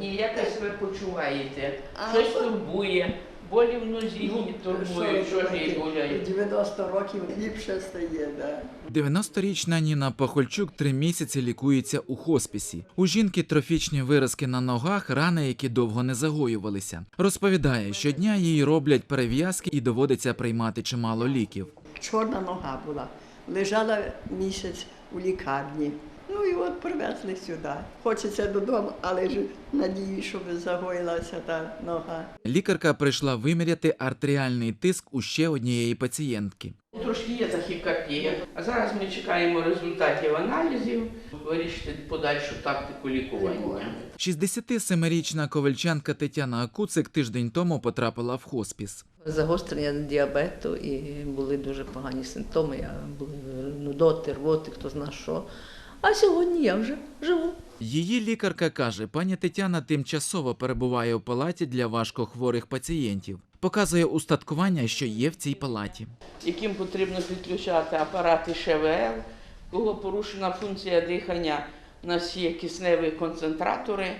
Ні, як себе почуваєте? А, Щось ну, турбує, болі в нозі її турбує, що ж їй гуляє. 90 років ліпше стає, да. 90-річна Ніна Пахольчук три місяці лікується у хоспісі. У жінки трофічні виразки на ногах, рани, які довго не загоювалися. Розповідає, щодня їй роблять перев'язки і доводиться приймати чимало ліків. Чорна нога була. Лежала місяць у лікарні. Ну і от привезли сюди. Хочеться додому, але ж надію, щоб загоїлася та нога. Лікарка прийшла виміряти артеріальний тиск у ще однієї пацієнтки. Трошки є захікардія. А зараз ми чекаємо результатів аналізів, вирішити подальшу тактику лікування. 67-річна ковальчанка Тетяна Акуцик тиждень тому потрапила в хоспіс. Загострення діабету і були дуже погані симптоми. Я були нудоти, рвоти, хто зна що. А сьогодні я вже живу. Її лікарка каже, пані Тетяна тимчасово перебуває у палаті для важкохворих пацієнтів. Показує устаткування, що є в цій палаті. Яким потрібно підключати апарати ШВЛ, кого порушена функція дихання, у нас є кисневі концентратори,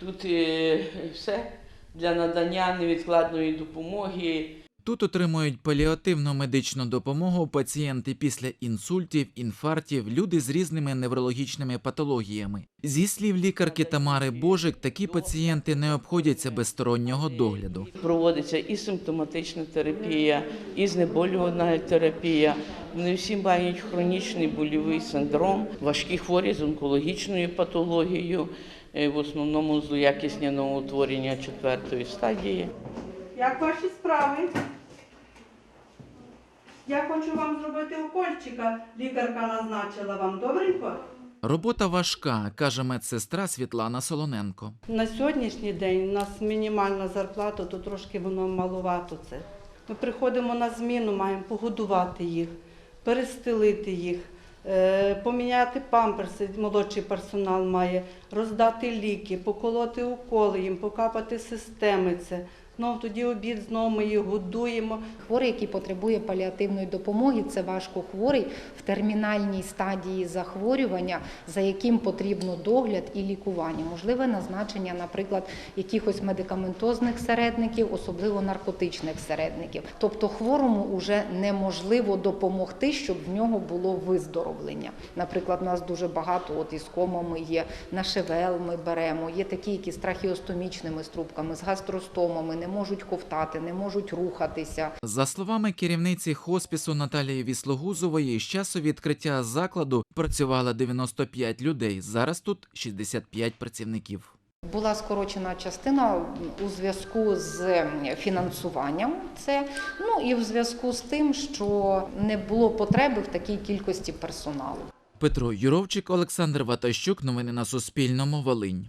тут е, все для надання невідкладної допомоги. Тут отримують паліативну медичну допомогу пацієнти після інсультів, інфарктів, люди з різними неврологічними патологіями. Зі слів лікарки Тамари Божик, такі пацієнти не обходяться без стороннього догляду. Проводиться і симптоматична терапія, і знеболювальна терапія. Вони всі мають хронічний больовий синдром, важкі хворі з онкологічною патологією, е, в основному злоякісне новоутворення четвертої стадії. Як ваші справи? Я хочу вам зробити укольчика. Лікарка назначила вам добренько. Робота важка, каже медсестра Світлана Солоненко. На сьогоднішній день у нас мінімальна зарплата, то трошки воно маловато це. Ми приходимо на зміну, маємо погодувати їх, перестелити їх, е, поміняти памперси, молодший персонал має, роздати ліки, поколоти уколи їм, покапати системи це. Знов тоді обід, знову ми їх годуємо. Хворий, який потребує паліативної допомоги, це важко хворий в термінальній стадії захворювання, за яким потрібно догляд і лікування. Можливе назначення, наприклад, якихось медикаментозних середників, особливо наркотичних середників. Тобто хворому вже неможливо допомогти, щоб в нього було виздоровлення. Наприклад, у нас дуже багато от із комами є на ШВЛ ми беремо, є такі, які з трахеостомічними струбками, з гастростомами, можуть ковтати, не можуть рухатися. За словами керівниці хоспісу Наталії Віслогузової, з часу відкриття закладу працювало 95 людей. Зараз тут 65 працівників. Була скорочена частина у зв'язку з фінансуванням. Це ну і в зв'язку з тим, що не було потреби в такій кількості персоналу. Петро Юровчик, Олександр Ватащук. Новини на Суспільному. Волинь.